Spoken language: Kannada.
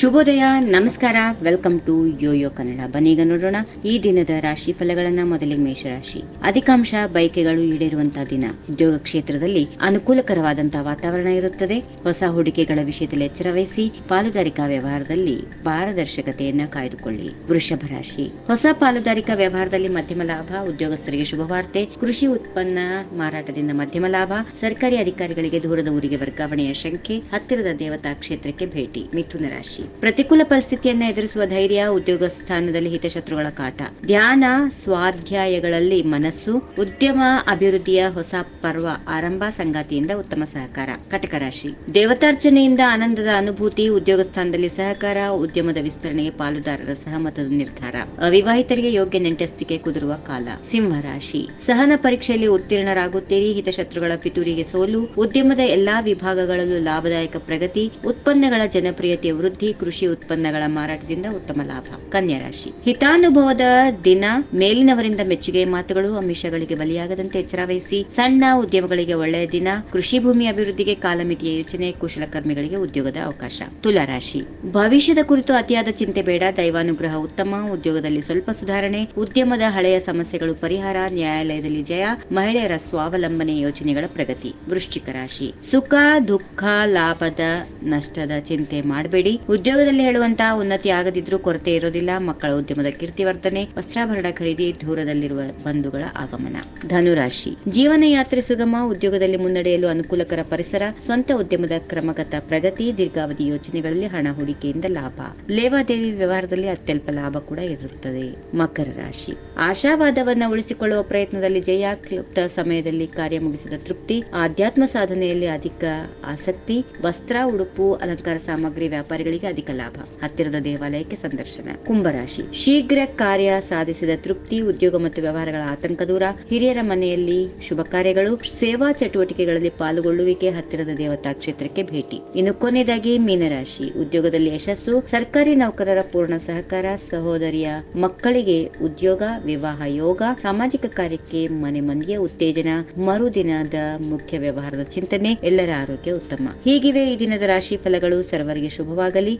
ಶುಭೋದಯ, ನಮಸ್ಕಾರ ವೆಲ್ಕಮ್ ಟು ಯೋಯೋ ಕನ್ನಡ ಬನ್ನೀಗ ನೋಡೋಣ ಈ ದಿನದ ರಾಶಿ ಫಲಗಳನ್ನ ಮೊದಲಿಗೆ ಮೇಷರಾಶಿ. ಅಧಿಕಾಂಶ ಬಯಕೆಗಳು ಈಡೇರುವಂತಹ ದಿನ. ಉದ್ಯೋಗ ಕ್ಷೇತ್ರದಲ್ಲಿ ಅನುಕೂಲಕರವಾದಂತಹ ವಾತಾವರಣ ಇರುತ್ತದೆ. ಹೊಸ ಹೂಡಿಕೆಗಳ ವಿಷಯದಲ್ಲಿ ಎಚ್ಚರ ವಹಿಸಿ, ಪಾಲುದಾರಿಕಾ ವ್ಯವಹಾರದಲ್ಲಿ ಪಾರದರ್ಶಕತೆಯನ್ನ ಕಾಯ್ದುಕೊಳ್ಳಿ. ವೃಷಭ ರಾಶಿ. ಹೊಸ ಪಾಲುದಾರಿಕಾ ವ್ಯವಹಾರದಲ್ಲಿ ಮಧ್ಯಮ ಲಾಭ, ಉದ್ಯೋಗಸ್ಥರಿಗೆ ಶುಭವಾರ್ತೆ ಕೃಷಿ ಉತ್ಪನ್ನ ಮಾರಾಟದಿಂದ ಮಧ್ಯಮ ಲಾಭ, ಸರ್ಕಾರಿ ಅಧಿಕಾರಿಗಳಿಗೆ ದೂರದ ಊರಿಗೆ ವರ್ಗಾವಣೆಯ ಶಂಕೆ, ಹತ್ತಿರದ ದೇವತಾ ಕ್ಷೇತ್ರಕ್ಕೆ ಭೇಟಿ. ಮಿಥುನ ರಾಶಿ. ಪ್ರತಿಕೂಲ ಪರಿಸ್ಥಿತಿಯನ್ನ ಎದುರಿಸುವ ಧೈರ್ಯ, ಉದ್ಯೋಗ ಸ್ಥಾನದಲ್ಲಿ ಹಿತಶತ್ರುಗಳ ಕಾಟ. ಧ್ಯಾನ, ಸ್ವಾಧ್ಯಾಯಗಳಲ್ಲಿ ಮನಸ್ಸು, ಉದ್ಯಮ ಅಭಿವೃದ್ಧಿಯ ಹೊಸ ಪರ್ವ ಆರಂಭ, ಸಂಗಾತಿಯಿಂದ ಉತ್ತಮ ಸಹಕಾರ. ಕಟಕ ರಾಶಿ. ದೇವತಾರ್ಚನೆಯಿಂದ ಆನಂದದ ಅನುಭೂತಿ, ಉದ್ಯೋಗ ಸ್ಥಾನದಲ್ಲಿ ಸಹಕಾರ, ಉದ್ಯಮದ ವಿಸ್ತರಣೆಗೆ ಪಾಲುದಾರರ ಸಹಮತದ ನಿರ್ಧಾರ. ಅವಿವಾಹಿತರಿಗೆ ಯೋಗ್ಯ ನೆಂಟಸ್ತಿಕೆ ಕುದುರುವ ಕಾಲ. ಸಿಂಹ ರಾಶಿ. ಸಹನ ಪರೀಕ್ಷೆಯಲ್ಲಿ ಉತ್ತೀರ್ಣರಾಗುತ್ತೀರಿ, ಹಿತಶತ್ರುಗಳ ಪಿತೂರಿಗೆ ಸೋಲು, ಉದ್ಯಮದ ಎಲ್ಲಾ ವಿಭಾಗಗಳಲ್ಲೂ ಲಾಭದಾಯಕ ಪ್ರಗತಿ, ಉತ್ಪನ್ನಗಳ ಜನಪ್ರಿಯತೆಯ ವೃದ್ಧಿ ಕೃಷಿ ಉತ್ಪನ್ನಗಳ ಮಾರಾಟದಿಂದ ಉತ್ತಮ ಲಾಭ. ಕನ್ಯಾ ರಾಶಿ. ಹಿತಾನುಭವದ ದಿನ ಮೇಲಿನವರಿಂದ ಮೆಚ್ಚುಗೆ ಮಾತುಗಳು ಅಮಿಷಗಳಿಗೆ ಬಲಿಯಾಗದಂತೆ ಎಚ್ಚರ ಸಣ್ಣ ಉದ್ಯಮಗಳಿಗೆ ಒಳ್ಳೆಯ ದಿನ, ಕೃಷಿ ಭೂಮಿ ಅಭಿವೃದ್ಧಿಗೆ ಕಾಲಮಿತಿಯ ಯೋಚನೆ ಕುಶಲಕರ್ಮಿಗಳಿಗೆ ಉದ್ಯೋಗದ ಅವಕಾಶ. ತುಲಾ ರಾಶಿ. ಭವಿಷ್ಯದ ಕುರಿತು ಅತಿಯಾದ ಚಿಂತೆ ಬೇಡ, ದೈವಾನುಗ್ರಹ ಉತ್ತಮ, ಉದ್ಯೋಗದಲ್ಲಿ ಸ್ವಲ್ಪ ಸುಧಾರಣೆ, ಉದ್ಯಮದ ಹಳೆಯ ಸಮಸ್ಯೆಗಳು ಪರಿಹಾರ, ನ್ಯಾಯಾಲಯದಲ್ಲಿ ಜಯ, ಮಹಿಳೆಯರ ಸ್ವಾವಲಂಬನೆ ಯೋಜನೆಗಳ ಪ್ರಗತಿ. ವೃಶ್ಚಿಕ ರಾಶಿ. ಸುಖ, ದುಃಖ, ಲಾಭದ ನಷ್ಟದ ಚಿಂತೆ ಮಾಡಬೇಡಿ. ಉದ್ಯೋಗದಲ್ಲಿ ಹೇಳುವಂತಹ ಉನ್ನತಿ ಆಗದಿದ್ರೂ ಕೊರತೆ ಇರೋದಿಲ್ಲ. ಮಕ್ಕಳ ಉದ್ಯಮದ ಕೀರ್ತಿವರ್ತನೆ ವಸ್ತ್ರಾಭರಣ ಖರೀದಿ ದೂರದಲ್ಲಿರುವ ಬಂಧುಗಳ ಆಗಮನ. ಧನುರಾಶಿ. ಜೀವನ ಯಾತ್ರೆ ಸುಗಮ, ಉದ್ಯೋಗದಲ್ಲಿ ಮುನ್ನಡೆಯಲು ಅನುಕೂಲಕರ ಪರಿಸರ, ಸ್ವಂತ ಉದ್ಯಮದ ಕ್ರಮಗತ ಪ್ರಗತಿ, ದೀರ್ಘಾವಧಿ ಯೋಜನೆಗಳಲ್ಲಿ ಹಣ ಹೂಡಿಕೆಯಿಂದ ಲಾಭ. ಲೇವಾದೇವಿ ವ್ಯವಹಾರದಲ್ಲಿ ಅತ್ಯಲ್ಪ ಲಾಭ ಕೂಡ ಇರುತ್ತದೆ ಮಕರ ರಾಶಿ. ಆಶಾವಾದವನ್ನ ಉಳಿಸಿಕೊಳ್ಳುವ ಪ್ರಯತ್ನದಲ್ಲಿ ಜಯ ಕ್ಲುಪ್ತ ಸಮಯದಲ್ಲಿ ಕಾರ್ಯ ಮುಗಿಸಿದ ತೃಪ್ತಿ, ಆಧ್ಯಾತ್ಮ ಸಾಧನೆಯಲ್ಲಿ ಅಧಿಕ ಆಸಕ್ತಿ, ವಸ್ತ್ರ, ಉಡುಪು, ಅಲಂಕಾರ ಸಾಮಗ್ರಿ ವ್ಯಾಪಾರಿಗಳಿಗೆ ಅಧಿಕ ಲಾಭ. ಹತ್ತಿರದ ದೇವಾಲಯಕ್ಕೆ ಸಂದರ್ಶನ. ಕುಂಭರಾಶಿ. ಶೀಘ್ರ ಕಾರ್ಯ ಸಾಧಿಸಿದ ತೃಪ್ತಿ, ಉದ್ಯೋಗ ಮತ್ತು ವ್ಯವಹಾರಗಳ ಆತಂಕ ದೂರ. ಹಿರಿಯರ ಮನೆಯಲ್ಲಿ ಶುಭ ಕಾರ್ಯಗಳು, ಸೇವಾ ಚಟುವಟಿಕೆಗಳಲ್ಲಿ ಪಾಲ್ಗೊಳ್ಳುವಿಕೆ, ಹತ್ತಿರದ ದೇವತಾ ಕ್ಷೇತ್ರಕ್ಕೆ ಭೇಟಿ. ಇನ್ನು ಕೊನೆಯದಾಗಿ ಮೀನರಾಶಿ. ಉದ್ಯೋಗದಲ್ಲಿ ಯಶಸ್ಸು, ಸರ್ಕಾರಿ ನೌಕರರ ಪೂರ್ಣ ಸಹಕಾರ, ಸಹೋದರಿಯ ಮಕ್ಕಳಿಗೆ ಉದ್ಯೋಗ, ವಿವಾಹ, ಯೋಗ, ಸಾಮಾಜಿಕ ಕಾರ್ಯಕ್ಕೆ ಮನೆ ಮಂದಿಯ ಉತ್ತೇಜನ, ಮರುದಿನದ ಮುಖ್ಯ ವ್ಯವಹಾರದ ಚಿಂತನೆ, ಎಲ್ಲರ ಆರೋಗ್ಯ ಉತ್ತಮ. ಹೀಗಿವೆ ಈ ದಿನದ ರಾಶಿ ಫಲಗಳು. ಸರ್ವರಿಗೆ ಶುಭವಾಗಲಿ.